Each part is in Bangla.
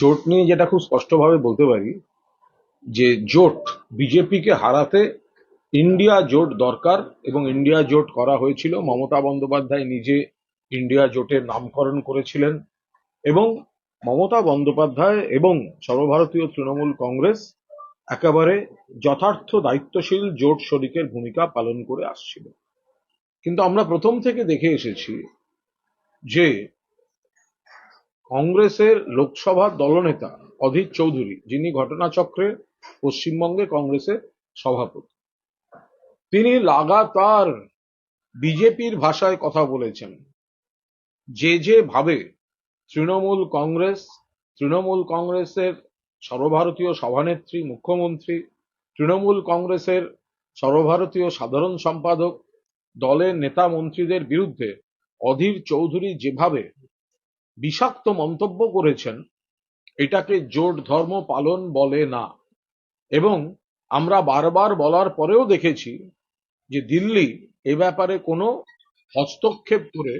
জোট নিয়ে যেটা খুব স্পষ্টভাবে বলতে পারি, যে জোট বিজেপিকে হারাতে ইন্ডিয়া জোট দরকার এবং ইন্ডিয়া জোট করা হয়েছিল। মমতা বন্দ্যোপাধ্যায় নিজে ইন্ডিয়া জোটের নামকরণ করেছিলেন এবং মমতা বন্দ্যোপাধ্যায় এবং সর্বভারতীয় তৃণমূল কংগ্রেস একেবারে যথার্থ দায়িত্বশীল জোট শরিকের ভূমিকা পালন করে আসছিল। কিন্তু আমরা প্রথম থেকে দেখে এসেছি যে কংগ্রেসের লোকসভা দলনেতা অধীর চৌধুরী, যিনি ঘটনাচক্রে পশ্চিমবঙ্গে কংগ্রেসের সভাপতি। তিনি লাগাতার বিজেপির ভাষায় কথা বলেছেন। যে যে ভাবে তৃণমূল কংগ্রেস, তৃণমূল কংগ্রেসের সর্বভারতীয় সভানেত্রী, মুখ্যমন্ত্রী, তৃণমূল কংগ্রেসের সর্বভারতীয় সাধারণ সম্পাদক, দলের নেতা মন্ত্রীদের বিরুদ্ধে অধীর চৌধুরী যেভাবে বিষাক্ত মন্তব্য করেছেন, এটাকে জোট ধর্ম পালন বলে না। এবং আমরা বারবার বলার পরেও দেখেছি যে দিল্লি এ ব্যাপারে কোনো হস্তক্ষেপ করে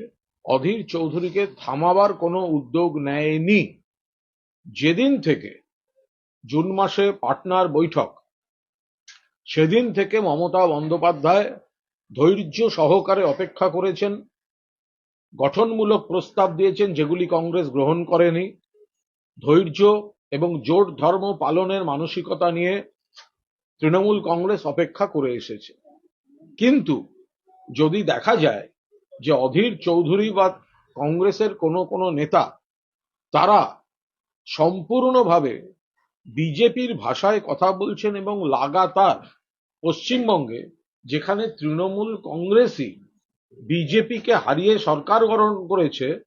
অধীর চৌধুরীকে থামাবার কোনো উদ্যোগ নেয়নি। যেদিন থেকে জুন মাসে পাটনার বৈঠক, সেদিন থেকে মমতা বন্দ্যোপাধ্যায় ধৈর্য সহকারে অপেক্ষা করেছেন গঠনমূলক প্রস্তাব দিয়েছেন যেগুলি কংগ্রেস গ্রহণ করেনি। ধৈর্য এবং জোট ধর্ম পালনের মানসিকতা নিয়ে তৃণমূল কংগ্রেস অপেক্ষা করে এসেছে। কিন্তু যদি দেখা যায় যে অধীর চৌধুরী বা কংগ্রেসের কোনো কোনো নেতা, তারা সম্পূর্ণভাবে বিজেপির ভাষায় কথা বলছেন এবং লাগাতার পশ্চিমবঙ্গে যেখানে তৃণমূল কংগ্রেসই বিজেপিকে হারিয়ে সরকার গঠন করেছে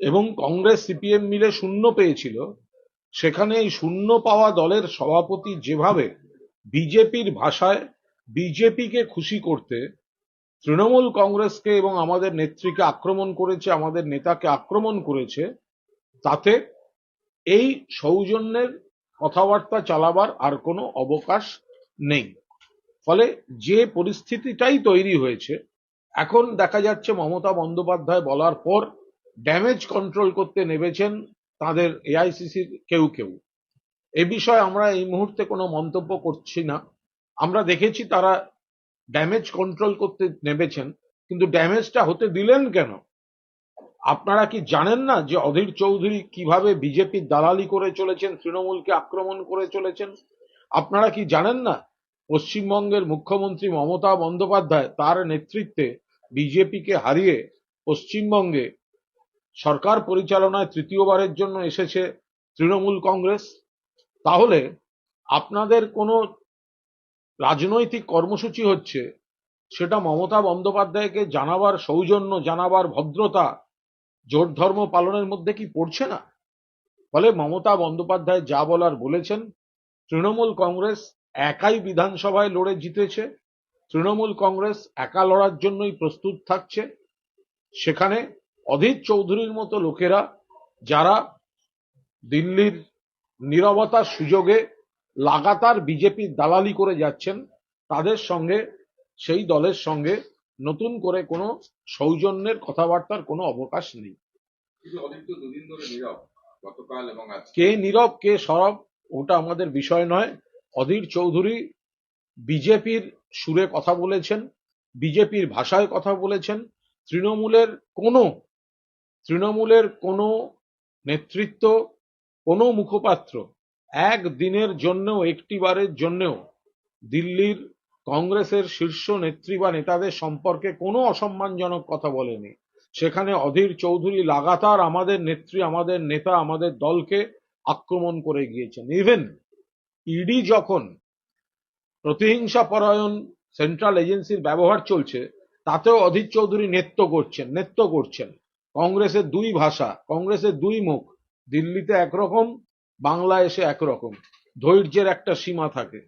এবং কংগ্রেস, সিপিএম মিলে শূন্য পেয়েছিল, সেখানে এই শূন্য পাওয়া দলের সভাপতি যেভাবে বিজেপির ভাষায় বিজেপিকে খুশি করতে, তৃণমূল কংগ্রেসকে এবং আমাদের নেত্রীকে আক্রমণ করেছে, আমাদের নেতাকে আক্রমণ করেছে, তাতে এই সৌজন্যের কথাবার্তা চালাবার আর কোনো অবকাশ নেই। ফলে যে পরিস্থিতিটাই তৈরি হয়েছে এখন দেখা যাচ্ছে মমতা বন্দ্যোপাধ্যায় বলার পর ড্যামেজ কন্ট্রোল করতে নেমেছেন তাদের এআইসিসির কেউ কেউ। এ বিষয়ে আমরা এই মুহূর্তে কোনো মন্তব্য করছি না। আমরা দেখেছি তারা ড্যামেজ কন্ট্রোল করতে নেমেছেন, কিন্তু ড্যামেজটা হতে দিলেন কেন? আপনারা কি জানেন না যে অধীর চৌধুরী কীভাবে বিজেপির দালালি করে চলেছেন, তৃণমূলকে আক্রমণ করে চলেছেন? আপনারা কি জানেন না? পশ্চিমবঙ্গের মুখ্যমন্ত্রী মমতা বন্দ্যোপাধ্যায় তার নেতৃত্বে বিজেপিকে হারিয়ে পশ্চিমবঙ্গে সরকার পরিচালনায় তৃতীয়বারের জন্য এসেছে তৃণমূল কংগ্রেস, তাহলে আপনাদের কোনো রাজনৈতিক কর্মসূচি হচ্ছে সেটা মমতা বন্দ্যোপাধ্যায়কে জানাবার সৌজন্য, জানাবার ভদ্রতা, জোট ধর্ম পালনের মধ্যে কি পড়ছে না? ফলে মমতা বন্দ্যোপাধ্যায় যা বলার বলেছেন, তৃণমূল কংগ্রেস একাই বিধানসভায় লড়ে জিতেছে। তৃণমূল কংগ্রেস একা লড়ার জন্যই প্রস্তুত থাকছে। সেখানে অধীর চৌধুরীর মতো লোকেরা যারা দিল্লির নীরবতার সুযোগে লাগাতার বিজেপির দালালি করে যাচ্ছেন তাদের সঙ্গে সেই দলের সঙ্গে নতুন করে কোনো সৌজন্যের কথাবার্তার কোনো অবকাশ নেই। কে নীরব কে সরব ওটা আমাদের বিষয় নয়। অধীর চৌধুরী বিজেপির সুরে কথা বলেছেন, বিজেপির ভাষায় কথা বলেছেন, তৃণমূলের কোনো তৃণমূলের কোনো নেতৃত্ব, কোনো মুখপাত্র এক দিনের জন্যও, একটিবারের জন্যও দিল্লির কংগ্রেসের শীর্ষ নেত্রী বা নেতাদের সম্পর্কে কোনো অসম্মানজনক কথা বলেনি। সেখানে অধীর চৌধুরী লাগাতার আমাদের নেত্রী, আমাদের নেতা, আমাদের দলকে আক্রমণ করে গিয়েছেন। ইভেন ইডি যখন প্রতিহিংসা পরায়ণ সেন্ট্রাল এজেন্সির ব্যবহার চলছে, তাতেও অধীর চৌধুরী নেত্য করছেন নেত্য করছেন। কংগ্রেসের দুই ভাষা, কংগ্রেসের দুই মুখ, দিল্লিতে একরকম বাংলা এসে একরকম। ধৈর্যের একটা সীমা থাকে।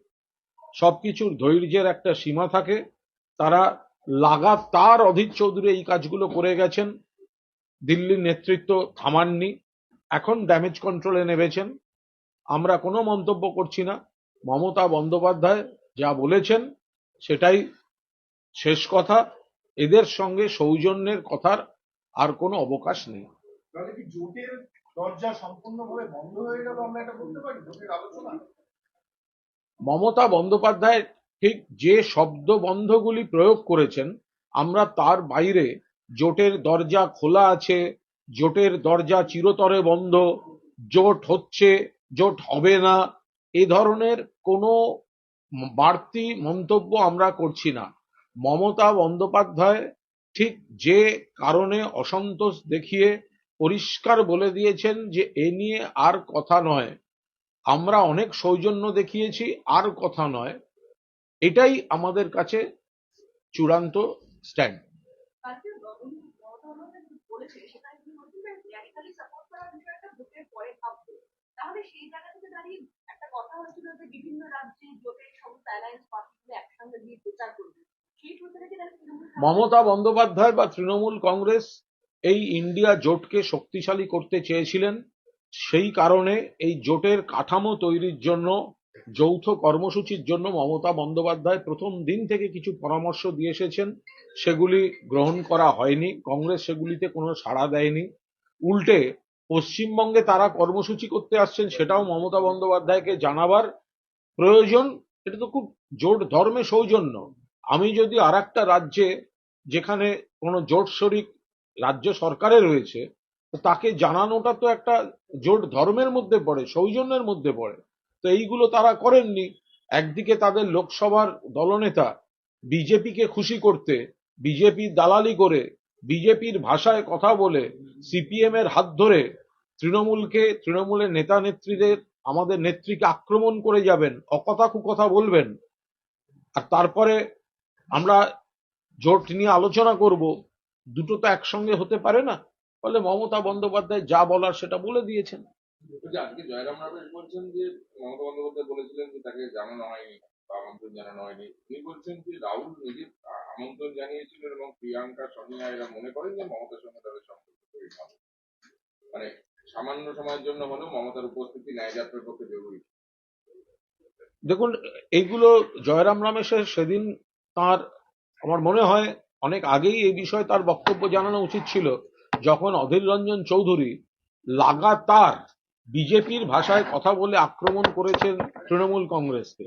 সবকিছুর ধৈর্যের একটা সীমা থাকে। তারা লাগাতার অধীর চৌধুরী এই কাজগুলো করে গেছেন। দিল্লির নেতৃত্ব থামাননি। এখন ড্যামেজ কন্ট্রোলে নেমেছেন। আমরা কোনো মন্তব্য করছি না। মমতা বন্দ্যোপাধ্যায় যা বলেছেন সেটাই শেষ কথা। এদের সঙ্গে সৌজন্যের কথার আর কোনো অবকাশ নেই। মমতা বন্দ্যোপাধ্যায় ঠিক যে শব্দ বন্ধগুলি প্রয়োগ করেছেন আমরা তার বাইরে জোটের দরজা খোলা আছে জোটের দরজা চিরতরে বন্ধ জোট হচ্ছে জোট হবে না এ ধরনের কোনো বাড়তি মন্তব্য আমরা করছি না। মমতা বন্দ্যোপাধ্যায় ঠিক যে কারণে অসন্তোষ দেখিয়ে পরিষ্কার বলে দিয়েছেন যে এ নিয়ে আর কথা নয়। আমরা অনেক সৌজন্য দেখিয়েছি, আর কথা নয়। এটাই আমাদের কাছে চূড়ান্ত স্ট্যান্ড। সেই জায়গা থেকে দাঁড়িয়ে কথা হচ্ছিল যে বিভিন্ন রাজ্যে জোটের সমস্ত অ্যালায়েন্স পার্টিগুলো একসঙ্গে গিয়ে প্রচার করবে। মমতা বন্দ্যোপাধ্যায় বা তৃণমূল কংগ্রেস এই ইন্ডিয়া জোটকে শক্তিশালী করতে চেয়েছিলেন, সেই কারণে এই জোটের কাঠামো তৈরির জন্য, যৌথ কর্মসূচির জন্য মমতা বন্দ্যোপাধ্যায় প্রথম দিন থেকে কিছু পরামর্শ দিয়ে এসেছেন। সেগুলি গ্রহণ করা হয়নি, কংগ্রেস সেগুলিতে কোনো সাড়া দেয়নি। উল্টে পশ্চিমবঙ্গে তারা কর্মসূচি করতে আসছেন, সেটাও মমতা বন্দ্যোপাধ্যায়কে জানাবার প্রয়োজন। এটা তো খুব জোট ধর্মে সৌজন্য। আমি যদি আর রাজ্যে যেখানে কোনো জোট শরিক রাজ্য সরকারে রয়েছে তাকে জানানোটা তো একটা জোট ধর্মের মধ্যে পড়ে, সৌজন্যের মধ্যে পড়ে। তো এইগুলো তারা করেননি। একদিকে তাদের লোকসভার দলনেতা বিজেপিকে খুশি করতে, বিজেপির দালালি করে, বিজেপির ভাষায় কথা বলে সিপিএম এর হাত ধরে তৃণমূলকে, তৃণমূলের নেতা নেত্রীদের, আমাদের নেত্রীকে আক্রমণ করে যাবেন অকথা কুকথা বলবেন। আর তারপরে আমরা জোট নিয়ে আলোচনা করব। দুটো তো একসঙ্গে হতে পারে না। ফলে মমতা বন্দ্যোপাধ্যায় যা বলার সেটা বলে দিয়েছেন। জয়রাম বলছেন যে, মমতা বন্দ্যোপাধ্যায় বলেছিলেন যে তাকে জানানো হয়নি আমন্ত্রণ জানানো হয়নি। তিনি বলছেন যে, রাহুল নিজে আমন্ত্রণ জানিয়েছিলেন এবং প্রিয়াঙ্কা মনে করেন যে মমতার সঙ্গে মানে সামান্য সময়ের জন্য হলেও মমতার উপস্থিতি ন্যায় যাত্রার পক্ষে জরুরি। দেখুন, এইগুলো জয়রাম রমেশের সেদিন তার, আমার মনে হয়, অনেক আগেই এই বিষয়ে তার বক্তব্য জানানো উচিত ছিল, যখন অধীর রঞ্জন চৌধুরী লাগাতার বিজেপির ভাষায় কথা বলে আক্রমণ করেছেন তৃণমূল কংগ্রেসকে।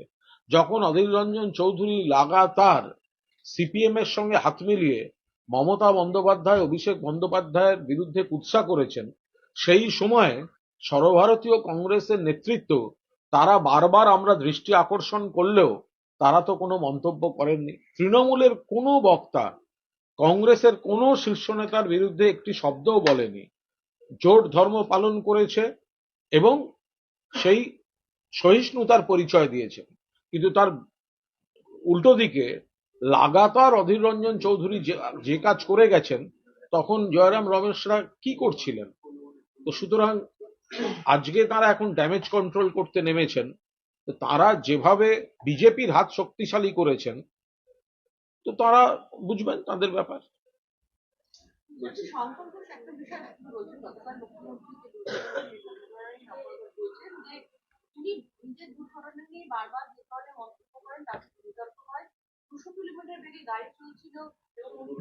যখন অধীর রঞ্জন চৌধুরী লাগাতার সিপিএম এর সঙ্গে হাত মিলিয়ে মমতা বন্দ্যোপাধ্যায়, অভিষেক বন্দ্যোপাধ্যায়ের বিরুদ্ধে কুৎসা করেছেন সেই সময়ে সর্বভারতীয় কংগ্রেসের নেতৃত্ব, তারা বারবার আমরা দৃষ্টি আকর্ষণ করলেও তারা তো কোনো মন্তব্য করেননি। তৃণমূলের কোনো বক্তা কংগ্রেসের কোনো শীর্ষ নেতার বিরুদ্ধে একটি শব্দও বলেনি। জোট ধর্ম পালন করেছে এবং সেই সহিষ্ণুতার পরিচয় দিয়েছে। কিন্তু তার উল্টো দিকে লাগাতার অধীর রঞ্জন চৌধুরী যে যে কাজ করে গেছেন, তখন জয়রাম রমেশরা কি করছিলেন? তো সুতরাং আজকে তারা এখন ড্যামেজ কন্ট্রোল করতে নেমেছেন, তো তারা যেভাবে বিজেপির হাত শক্তিশালী করেছেন, তো তারা বুঝবেন তাদের ব্যাপার।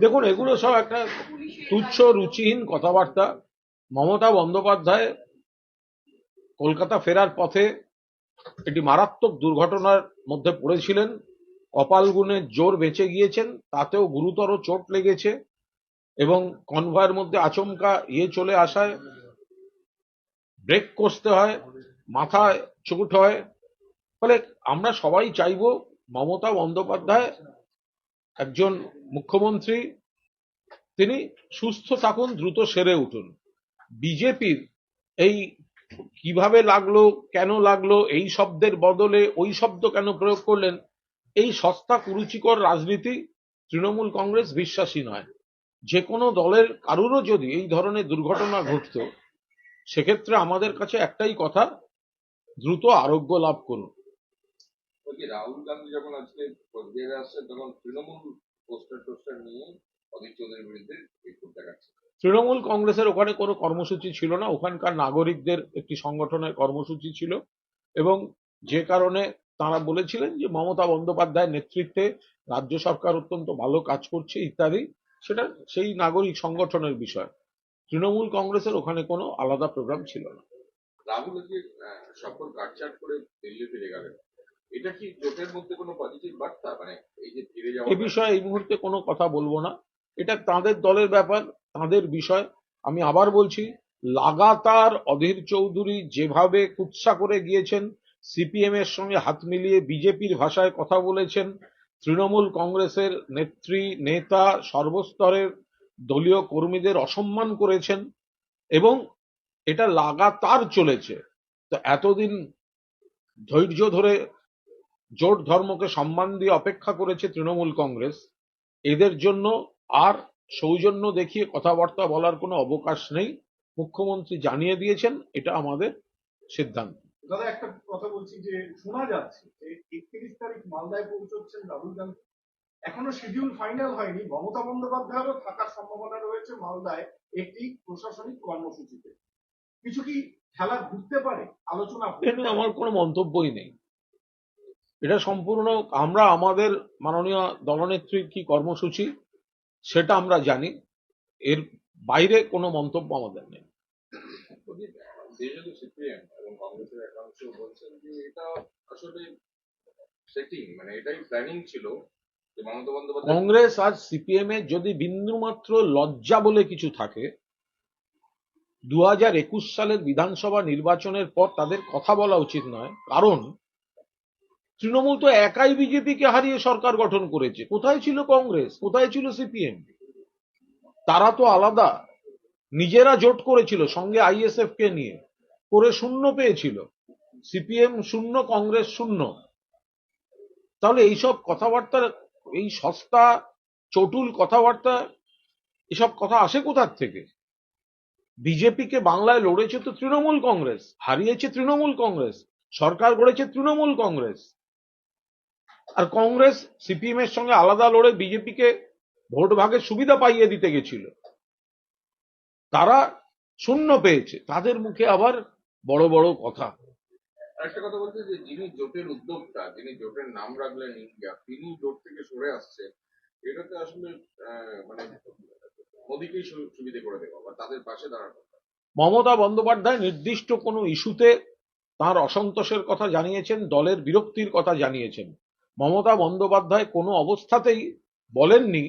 দেখুন, এগুলো সব একটা তুচ্ছ, রুচিহীন কথাবার্তা। মমতা বন্দ্যোপাধ্যায় কলকাতা ফেরার পথে একটি মারাত্মক দুর্ঘটনার মধ্যে পড়েছিলেন। কপাল গুণে জোর বেঁচে গিয়েছেন, তাতেও গুরুতর চোট লেগেছে এবং কনভয়ের মধ্যে আচমকা ইয়ে চলে আসায়, ব্রেক কষতে হয়, মাথায় চোট হয়। ফলে আমরা সবাই চাইব মমতা বন্দ্যোপাধ্যায় একজন মুখ্যমন্ত্রী, তিনি সুস্থ থাকুন, দ্রুত সেরে উঠুন। বিজেপির এই কীভাবে লাগল, কেন লাগল, এই শব্দের বদলে ওই শব্দ কেন প্রয়োগ করলেন, এই সস্তা কুরুচিকর রাজনীতি তৃণমূল কংগ্রেস বিশ্বাসী নয়। যে কোনো দলের কারুরও যদি এই ধরনের দুর্ঘটনা ঘটতো, সেক্ষেত্রে আমাদের কাছে একটাই কথা, দ্রুত আরোগ্য লাভ করুন। রাহুল গান্ধী যখন আজকে আসছে তখন তৃণমূল পোস্টার টোস্টার নিয়ে অধীর চৌধুরীর বিরুদ্ধে বিক্ষোভ দেখাচ্ছে। তৃণমূল কংগ্রেসের ওখানে কোনো কর্মসূচি ছিল না। ওখানকার নাগরিকদের একটি সংগঠনের কর্মসূচি ছিল এবং যে কারণে তারা বলেছিলেন যে মমতা বন্দ্যোপাধ্যায়ের নেতৃত্বে রাজ্য সরকার অত্যন্ত ভালো কাজ করছে ইত্যাদি। সেটা সেই নাগরিক সংগঠনের বিষয়। তৃণমূল কংগ্রেসের ওখানে কোনো আলাদা প্রোগ্রাম ছিল না। রাহুল যে সফল কাটছাট করে দিল্লি ফিরে গেলেন এটা কি জোটের মধ্যে কোনো পজিটিভ বার্তা? মানে এই যে ফিরে যাওয়া এ বিষয়ে এই মুহূর্তে কোনো কথা বলব না। এটা তাদের দলের ব্যাপার। তাদের বিষয় আমি আবার বলছি, লাগাতার অধীর চৌধুরী যেভাবে কুৎসা করে গিয়েছেন, সিপিএম এর সঙ্গে হাত মিলিয়ে বিজেপির ভাষায় কথা বলেছেন, তৃণমূল কংগ্রেসের নেত্রী, নেতা, সর্বস্তরের দলীয় কর্মীদের অসম্মান করেছেন এবং এটা লাগাতার চলেছে। তো এতদিন ধৈর্য ধরে জোট ধর্মকে সম্মান দিয়ে অপেক্ষা করেছে তৃণমূল কংগ্রেস, এদের জন্য আর সৌজন্য দেখিয়ে কথাবার্তা বলার কোনো অবকাশ নেই। মুখ্যমন্ত্রী জানিয়ে দিয়েছেন এটা আমাদের সিদ্ধান্ত। দাদা একটা কথা বলছি যে শোনা যাচ্ছে যে একত্রিশ তারিখ মালদায় পৌঁছচ্ছেন রাহুল গান্ধী। এখনও শিডিউল ফাইনাল হয়নি। মমতা বন্দ্যোপাধ্যায়েরও থাকার সম্ভাবনা রয়েছে মালদায় একটি প্রশাসনিক কর্মসূচিতে। কিছু কি খেলা ঘুরতে পারে? আলোচনা? আমার কোনো মন্তব্যই নেই। এটা সম্পূর্ণ আমরা আমাদের মাননীয় দলনেত্রীর কি কর্মসূচি? সেটা আমরা জানি। এর বাইরে কোনো মন্তব্য আমাদের নেই। কংগ্রেস আর সিপিএম এর যদি বিন্দুমাত্র লজ্জা বলে কিছু থাকে দু সালের বিধানসভা নির্বাচনের পর তাদের কথা বলা উচিত নয়। কারণ তৃণমূল তো একাই বিজেপিকে হারিয়ে সরকার গঠন করেছে। কোথায় ছিল কংগ্রেস? কোথায় ছিল সিপিএম? তারা তো আলাদা। নিজেরা জোট করেছিল সঙ্গে আইএসএফ কে নিয়ে। করে শূন্য পেয়েছিল। সিপিএম শূন্য, কংগ্রেস শূন্য। তাহলে এইসব কথাবার্তা, এই সস্তা, চটুল কথাবার্তা, এসব কথা আসে কোথার থেকে? বিজেপিকে বাংলায় লড়েছে তো তৃণমূল কংগ্রেস, হারিয়েছে তৃণমূল কংগ্রেস, সরকার গড়েছে তৃণমূল কংগ্রেস। আর কংগ্রেস সিপিএম এর সঙ্গে আলাদা লড়ে বিজেপিকে ভোট ভাগের সুবিধা পাইয়ে দিতে গেছিল। তারা শূন্য পেয়েছে। তাদের মুখে আবার বড় বড় কথা। একটা কথা বলতে যে যিনি জোটের উদ্যোক্তা যিনি জোটের নাম রাখলেন ইন্ডিয়া তিনি জোট থেকে সরে আসছেন এটাতে আসলে মানে মোদীকেই সুবিধে করে দেওয়া বা তাদের পাশে দাঁড়ানো মমতা বন্দ্যোপাধ্যায় নির্দিষ্ট কোনো ইস্যুতে তার অসন্তোষের কথা জানিয়েছেন দলের বিরক্তির কথা জানিয়েছেন। মমতা বন্দ্যোপাধ্যায় কোনো অবস্থাতেই বলেননি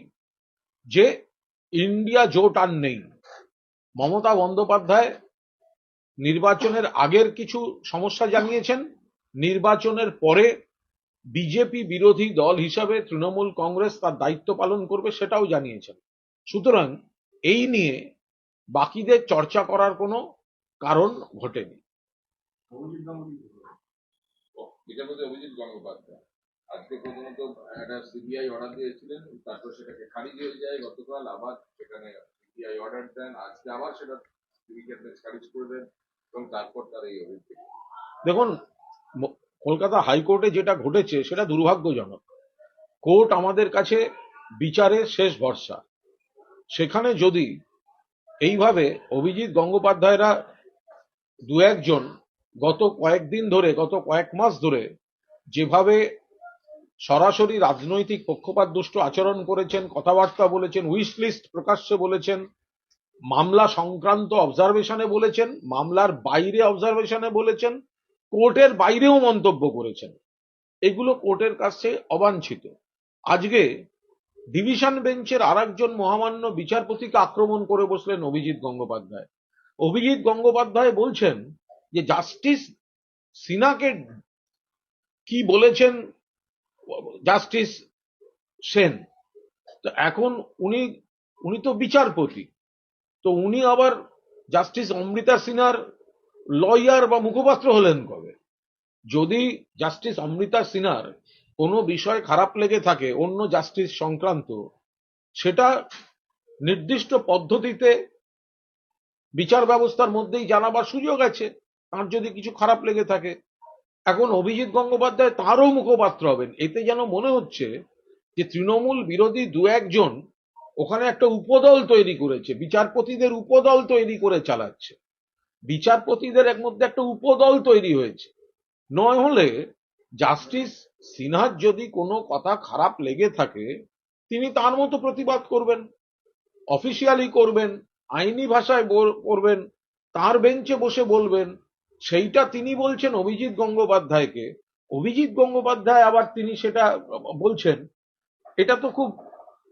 যে ইন্ডিয়া জোট আর নেই। মমতা বন্দ্যোপাধ্যায় নির্বাচনের আগের কিছু সমস্যা জানিয়েছেন। নির্বাচনের পরে বিজেপি বিরোধী দল হিসাবে তৃণমূল কংগ্রেস তার দায়িত্ব পালন করবে সেটাও জানিয়েছেন। সুতরাং এই নিয়ে বাকিদের চর্চা করার কোনো কারণ ঘটেনি। অভিজিৎ বিচারপতি অভিজিৎ গঙ্গোপাধ্যায়। আজকে প্রথমত একটা সিবিআই অর্ডার দিয়েছিলেন, তারপর সেটাকে খারিজ হয়ে যায় গতকাল, আবার সেখানে সিবিআই অর্ডার দেন, আজকে আবার সেটা বেঞ্চ খারিজ করে দেন, এবং তারপর তার এই অভিযোগ। দেখুন কলকাতা হাইকোর্টে যেটা ঘটেছে সেটা দুর্ভাগ্যজনক। কোর্ট আমাদের কাছে বিচারের শেষ ভরসা। সেখানে যদি এইভাবে অভিজিৎ গঙ্গোপাধ্যায়রা দু একজন গত কয়েকদিন ধরে, গত কয়েক মাস ধরে যেভাবে সরাসরি রাজনৈতিক পক্ষপাত দুষ্ট আচরণ করেছেন, কথাবার্তা বলেছেন উইশ লিস্ট প্রকাশ্যে বলেছেন, মামলা সংক্রান্ত অবজারভেশনে বলেছেন, মামলার বাইরে অবজারভেশনে বলেছেন, কোর্টের বাইরেও মন্তব্য করেছেন। এগুলো কোর্টের কাছে অবাঞ্ছিত। আজকে ডিভিশন বেঞ্চের আরেকজন মহামান্য বিচারপতিকে আক্রমণ করে বসলেন অভিজিৎ গঙ্গোপাধ্যায়। অভিজিৎ গঙ্গোপাধ্যায় বলছেন যে জাস্টিস সিনাকে কি বলেছেন জাস্টিস সেন। তো এখন উনি উনি তো বিচারপতি। তো উনি আবার জাস্টিস অমৃতা সিনহার লয়ার বা মুখপাত্র হলেন কবে? যদি জাস্টিস অমৃতা সিনহার কোনো বিষয় খারাপ লেগে থাকে, অন্য জাস্টিস সংক্রান্ত, সেটা নির্দিষ্ট পদ্ধতিতে বিচার ব্যবস্থার মধ্যেই জানাবার সুযোগ আছে। তার যদি কিছু খারাপ লেগে থাকে এখন অভিজিৎ গঙ্গোপাধ্যায় তারও মুখপাত্র হবেন। এতে যেন মনে হচ্ছে যে তৃণমূল বিরোধী দু একজন ওখানে একটা উপদল তৈরি করেছে, বিচারপতিদের উপদল তৈরি করে চালাচ্ছে। বিচারপতিদের এক মধ্যে একটা উপদল তৈরি হয়েছে। নয় হলে জাস্টিস সিনহার যদি কোনো কথা খারাপ লেগে থাকে, তিনি তার মতো প্রতিবাদ করবেন, অফিসিয়ালি করবেন, আইনি ভাষায় করবেন, তার বেঞ্চে বসে বলবেন সেইটা তিনি বলছেন অভিজিৎ গঙ্গোপাধ্যায়কে। অভিজিৎ গঙ্গোপাধ্যায় আবার তিনি সেটা বলছেন। এটা তো খুব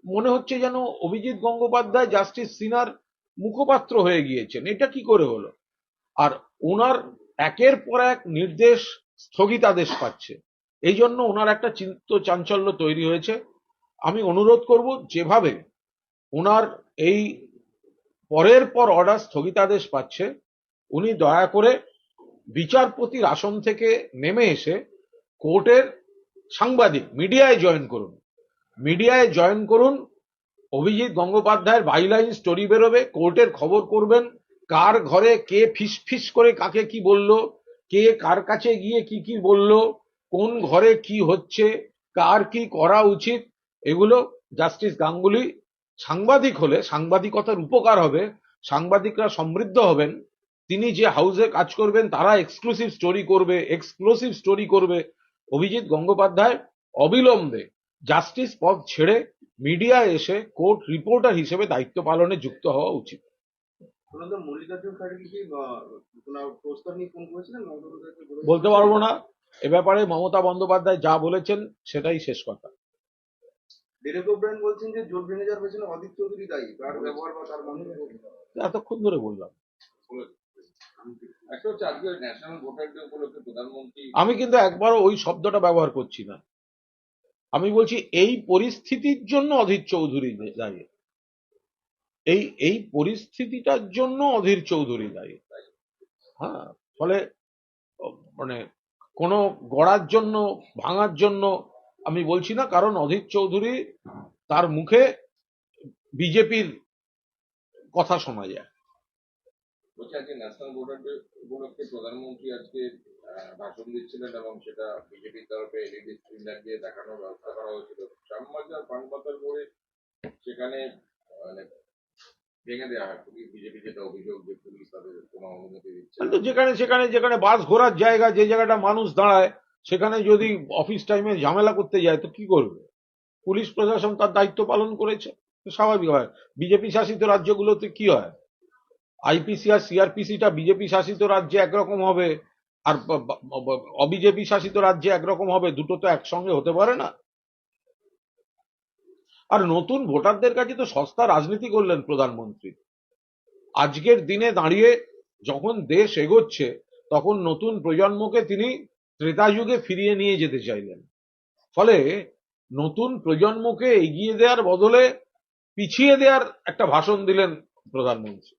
মনে হচ্ছে যেন অভিজিৎ গঙ্গোপাধ্যায়, জাস্টিস সিনার মুখপাত্র হয়ে গিয়েছেন। এটা কি করে হলো? আর ওনার একের পর এক নির্দেশ স্থগিতাদেশ পাচ্ছে। এই জন্য ওনার একটা চিত্ত চাঞ্চল্য তৈরি হয়েছে। আমি অনুরোধ করব যেভাবে ওনার এই পরের পর অর্ডার স্থগিতাদেশ পাচ্ছে, উনি দয়া করে বিচারপতির আসন থেকে নেমে এসে কোর্টের সাংবাদিক, মিডিয়ায় জয়েন করুন। মিডিয়ায় জয়েন করুন, অভিজিৎ গঙ্গোপাধ্যায়ের বাইলাইন স্টোরি বেরোবে, কোর্টের খবর করবেন, কার ঘরে কে ফিস ফিস করে কাকে কি বলল, কে কার কাছে গিয়ে কি কি বলল, কোন ঘরে কি হচ্ছে, কার কি করা উচিত, এগুলো জাস্টিস গাঙ্গুলি সাংবাদিক হলে সাংবাদিকতার উপকার হবে, সাংবাদিকরা সমৃদ্ধ হবেন তিনি যে হাউসে কাজ করবেন তারা এক্সক্লুসিভ স্টোরি করবে এক্সক্লুসিভ স্টোরি করবে। অভিজিৎ গঙ্গোপাধ্যায় অবিলম্বে জাস্টিস পদ ছেড়ে মিডিয়ায় এসে কোর্ট রিপোর্টার হিসেবে দায়িত্ব পালনে যুক্ত হওয়া উচিত? বলতে পারব না। এ ব্যাপারে মমতা বন্দ্যোপাধ্যায় যা বলেছেন সেটাই শেষ কথা। ডেরেক ওব্রায়েন বলছেন যে জোট ভেঙে যাওয়ার পেছনে অদিত চৌধুরী দায়ী তার ব্যবহার বা তার মন্তব্য এতক্ষণ ধরে বললাম। আমি কিন্তু একবারও ওই শব্দটা ব্যবহার করছি না। আমি বলছি, এই পরিস্থিতির জন্য অধীর চৌধুরী দায়ী। এই এই পরিস্থিতিটার জন্য অধীর চৌধুরী দায়ী। হ্যাঁ ফলে মানে কোনো গড়ার জন্য, ভাঙার জন্য আমি বলছি না, কারণ অধীর চৌধুরী তার মুখে বিজেপির কথা শোনা যায়। বলছি, আজকে ন্যাশনাল ভোটার ডে উপলক্ষে প্রধানমন্ত্রী আজকে ভাষণ দিচ্ছিলেন এবং সেটা বিজেপির তরফে এলইডি স্ক্রিন লাগিয়ে দেখানোর ব্যবস্থা করা হয়েছিল। শ্যামবাজার পানপাতার মোড়ে সেখানে মানে বিজেপি যেটা অভিযোগ পুলিশ কোনো যেখানে, সেখানে, যেখানে বাস ঘোরার জায়গা, যে জায়গাটা মানুষ দাঁড়ায়, সেখানে যদি অফিস টাইমে ঝামেলা করতে যায়, তো কি করবে? পুলিশ প্রশাসন তার দায়িত্ব পালন করেছে স্বাভাবিক হয়। বিজেপি শাসিত রাজ্যগুলোতে কি হয়? আইপিসি আর সিআরপিসিটা বিজেপি শাসিত রাজ্যে একরকম হবে আর অবিজেপি শাসিত রাজ্যে একরকম হবে, দুটো তো একসঙ্গে হতে পারে না। আর নতুন ভোটারদের কাছে তো সস্তা রাজনীতি করলেন প্রধানমন্ত্রী। আজকের দিনে দাঁড়িয়ে যখন দেশ এগোচ্ছে, তখন নতুন প্রজন্মকে তিনি ত্রেতা যুগে ফিরিয়ে নিয়ে যেতে চাইলেন। ফলে নতুন প্রজন্মকে এগিয়ে দেওয়ার বদলে পিছিয়ে দেওয়ার একটা ভাষণ দিলেন প্রধানমন্ত্রী।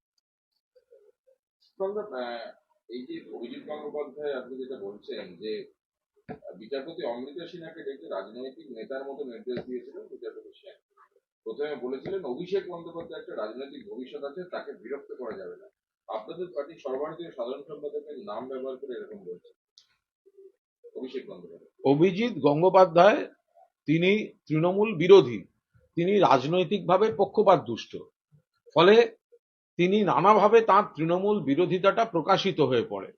এই যে অভিজিৎ গঙ্গোপাধ্যায় আপনি যেটা বলছেন যে বিচারপতি সিনহাকে রাজনৈতিক নেতার মতো নির্দেশ দিয়েছিলেন বিচারপতি প্রথমে বলেছিলেন, অভিষেক বন্দ্যোপাধ্যায় একটা রাজনৈতিক ভবিষ্যৎ আছে, তাকে বিরক্ত করা যাবে না। আপনাদের সাধারণ সম্পাদকের নাম ব্যবহার করে এরকম বলছে অভিষেক বন্দ্যোপাধ্যায়। অভিজিৎ গঙ্গোপাধ্যায় তিনি তৃণমূল বিরোধী। তিনি রাজনৈতিকভাবে পক্ষপাত দুষ্ট ফলে তিনি নানাভাবে তার তৃণমূল বিরোধিতাটা প্রকাশিত হয়ে পড়ে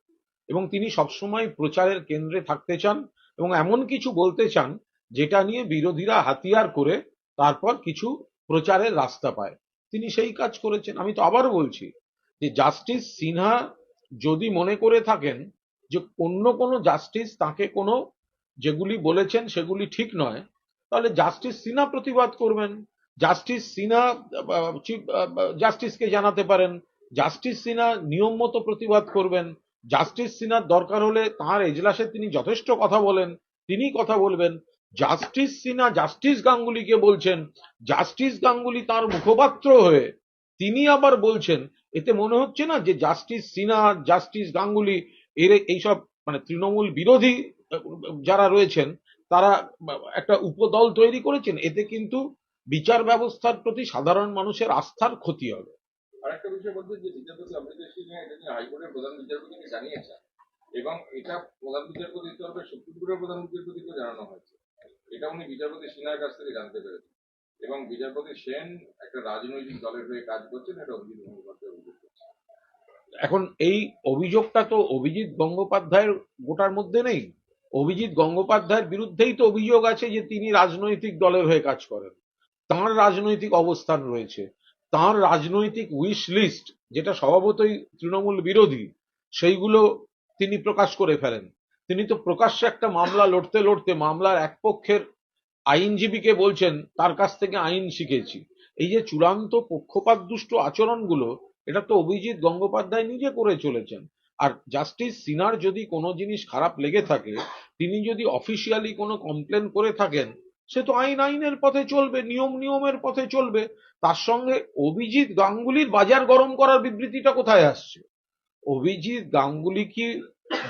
এবং তিনি সবসময় প্রচারের কেন্দ্রে থাকতে চান এবং এমন কিছু বলতে চান যেটা নিয়ে বিরোধীরা হাতিয়ার করে তারপর কিছু প্রচারের রাস্তা পায়। তিনি সেই কাজ করেছেন। আমি তো আবারও বলছি যে জাস্টিস সিনহা যদি মনে করে থাকেন যে অন্য কোনো জাস্টিস তাকে কোনো যেগুলি বলেছেন সেগুলি ঠিক নয়, তাহলে জাস্টিস সিনহা প্রতিবাদ করবেন। জাস্টিস আহ, চিফ জাস্টিসকে জানাতে পারেন। জাস্টিস সিনহা নিয়ম মতো প্রতিবাদ করবেন। জাস্টিস সিনহার দরকার হলে তাঁর এজলাসে তিনি যথেষ্ট কথা বলেন তিনি কথা বলবেন। জাস্টিস সিনহা জাস্টিস গাঙ্গুলিকে বলছেন জাস্টিস গাঙ্গুলি তার মুখপাত্র হয়ে তিনি আবার বলছেন এতে মনে হচ্ছে না যে জাস্টিস সিনহা জাস্টিস গাঙ্গুলি এর এইসব মানে তৃণমূল বিরোধী যারা রয়েছেন তারা একটা উপদল তৈরি করেছেন। এতে কিন্তু বিচার ব্যবস্থার প্রতি সাধারণ মানুষের আস্থার ক্ষতি হবে। আরেকটা বিষয় বলতে যে বিচারপতি অমৃতা সিনহা এটা নিয়ে হাইকোর্টের প্রধান বিচারপতিকে জানিয়েছেন। এবং এটা প্রধান বিচারপতির তরফে সুপ্রিম কোর্টের প্রধান বিচারপতিকে জানানো হয়েছে। এটা উনি বিচারপতি সিনহার কাছ থেকে জানতে পেরেছেন। এবং বিচারপতি সেন একটা রাজনৈতিক দলের হয়ে কাজ করছেন এটা অভিজিৎ মুখোপাধ্যায় অভিযোগ এখন এই অভিযোগটা তো অভিজিৎ গঙ্গোপাধ্যায়ের গোটার মধ্যে নেই। অভিজিৎ গঙ্গোপাধ্যায়ের বিরুদ্ধেই তো অভিযোগ আছে যে তিনি রাজনৈতিক দলের হয়ে কাজ করেন। তাঁর রাজনৈতিক অবস্থান রয়েছে। তার রাজনৈতিক উইশ লিস্ট যেটা স্বভাবতই তৃণমূল বিরোধী, সেইগুলো তিনি প্রকাশ করে ফেলেন। তিনি তো প্রকাশ্যে একটা মামলা লড়তে লড়তে মামলার এক পক্ষের আইনজীবীকে বলছেন, তার কাছ থেকে আইন শিখেছি। এই যে চূড়ান্ত পক্ষপাত দুষ্ট আচরণগুলো, এটা তো অভিজিৎ গঙ্গোপাধ্যায় নিজে করে চলেছেন। আর জাস্টিস সিনার যদি কোনো জিনিস খারাপ লেগে থাকে, তিনি যদি অফিসিয়ালি কোনো কমপ্লেন করে থাকেন সে তো আইন আইনের পথে চলবে, নিয়ম নিয়মের পথে চলবে। তার সঙ্গে অভিজিৎ গাঙ্গুলির বাজার গরম করার বিবৃতিটা কোথায় আসছে? অভিজিৎ গাঙ্গুলি কি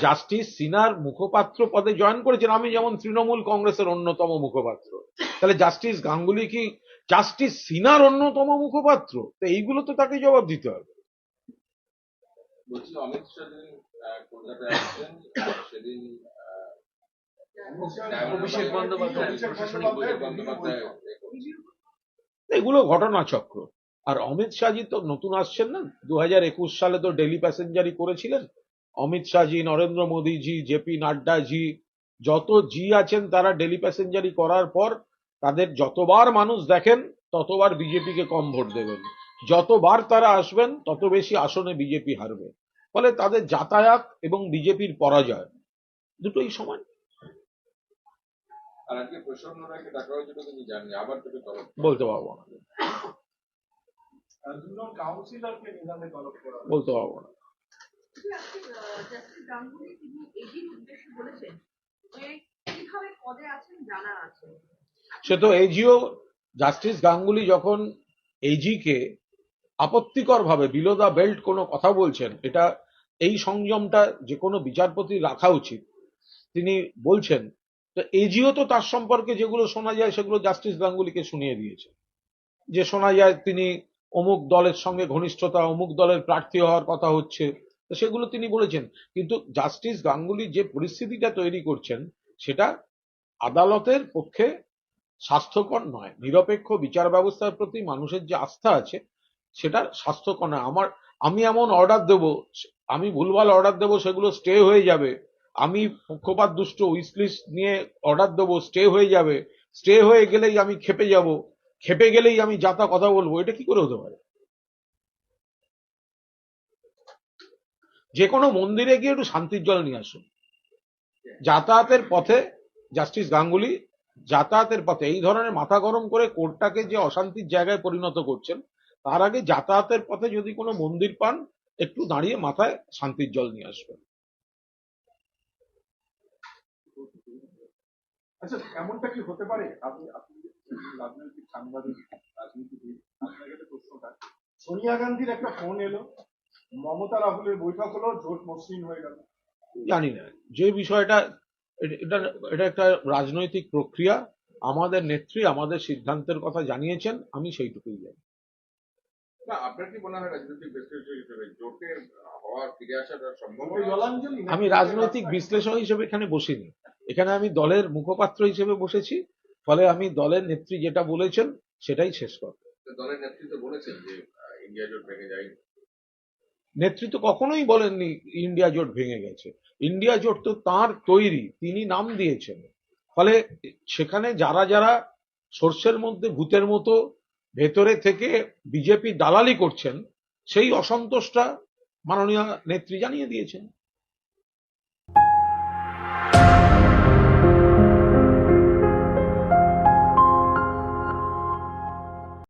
জাস্টিস সিনার মুখপাত্র পদে জয়েন করেছেন? আমি যেমন তৃণমূল কংগ্রেসের অন্যতম মুখপাত্র। তাহলে জাস্টিস গাঙ্গুলি কি জাস্টিস সিনার অন্যতম মুখপাত্র? তো এইগুলো তো তাকে জবাব দিতে হবে। বলছি, অমিত শাহ কলকাতায় আসছেন সেদিন এগুলো ঘটনাচক্র। আর অমিত শাহজি তো নতুন আসছেন না? দু হাজার একুশ সালে তো ডেলি প্যাসেঞ্জারই করেছিলেন। অমিত শাহজি, নরেন্দ্র মোদীজি জেপি নাড্ডাজি, যত জি আছেন তারা ডেলি প্যাসেঞ্জারি করার পর তাদের যতবার মানুষ দেখেন, ততবার বিজেপিকে কম ভোট দেবেন। যতবার তারা আসবেন, তত বেশি আসনে বিজেপি হারবে। ফলে তাদের যাতায়াত এবং বিজেপির পরাজয়, দুটোই সমান। বলতে পারব না। বলতে পারব না। জাস্টিস গাঙ্গুলি তিনি এজির উদ্দেশ্যে বলেছেন যে কীভাবে পদে আছেন জানা আছে। সে তো এজিও জাস্টিস গাঙ্গুলি যখন এজিকে আপত্তিকর ভাবে বিলো দা বেল্ট কোনো কথা বলছেন এটা এই সংযমটা যে কোনো বিচারপতি রাখা উচিত। তিনি বলছেন তো এজিও তো তার সম্পর্কে যেগুলো শোনা যায় সেগুলো জাস্টিস গাঙ্গুলিকে শুনিয়ে দিয়েছে। যে শোনা যায় তিনি অমুক দলের সঙ্গে ঘনিষ্ঠতা, অমুক দলের প্রার্থী হওয়ার কথা হচ্ছে সেগুলো তিনি বলেছেন। কিন্তু জাস্টিস গাঙ্গুলি যে পরিস্থিতিটা তৈরি করছেন, সেটা আদালতের পক্ষে স্বাস্থ্যকর নয়। নিরপেক্ষ বিচার ব্যবস্থার প্রতি মানুষের যে আস্থা আছে, সেটা স্বাস্থ্যকর নয়। আমার, আমি এমন অর্ডার দেব, আমি ভুলভাল অর্ডার দেব, সেগুলো স্টে হয়ে যাবে। আমি পক্ষপাত দুষ্ট উইসলিস্ট নিয়ে অর্ডার দেবো স্টে হয়ে যাবে। স্টে হয়ে গেলেই আমি খেপে যাব। খেপে গেলেই আমি যাতা কথা বলব, এটা কি করে হতে পারে? যে কোনো মন্দিরে গিয়ে একটু শান্তির জল নিয়ে আসুন। যাতায়াতের পথে জাস্টিস গাঙ্গুলি, যাতায়াতের পথে, এই ধরনের মাথা গরম করে কোর্টটাকে যে অশান্তির জায়গায় পরিণত করছেন, তার আগে যাতায়াতের পথে যদি কোনো মন্দির পান, একটু দাঁড়িয়ে মাথায় শান্তির জল নিয়ে আসবেন। আচ্ছা এমনটা কি হতে পারে? আপনি আপনি রাজনৈতিক সাংবাদিক রাজনীতিবিদ আপনার কাছে প্রশ্নটা সোনিয়া গান্ধীর একটা ফোন এলো মমতা রাহুলের বৈঠক হলো জোট মসৃণ হয়ে গেল। জানি না। যে বিষয়টা এটা এটা একটা রাজনৈতিক প্রক্রিয়া আমাদের নেত্রী আমাদের সিদ্ধান্তের কথা জানিয়েছেন আমি সেইটুকুই জানি। না আপনার কি মনে হয় রাজনৈতিক হিসেবে জোটের হওয়ার ফিরে আসাটা সম্ভব ভোটে আমি রাজনৈতিক বিশ্লেষক হিসেবে এখানে বসিনি। এখানে আমি দলের মুখপাত্র হিসেবে বসেছি ফলে আমি দলের নেত্রী যেটা বলেছেন সেটাই শেষ কথা দলের নেতৃত্ব বলেছেন যে ইন্ডিয়া জোট ভেঙে যায় নেতৃত্ব কখনোই বলেননি ইন্ডিয়া জোট ভেঙে গেছে। ইন্ডিয়া জোট তো তার তৈরি তিনি নাম দিয়েছেন। ফলে সেখানে যারা যারা সর্ষের মধ্যে ভূতের মতো ভেতরে থেকে বিজেপি দালালি করছেন সেই অসন্তোষটা মাননীয় নেত্রী জানিয়ে দিয়েছেন।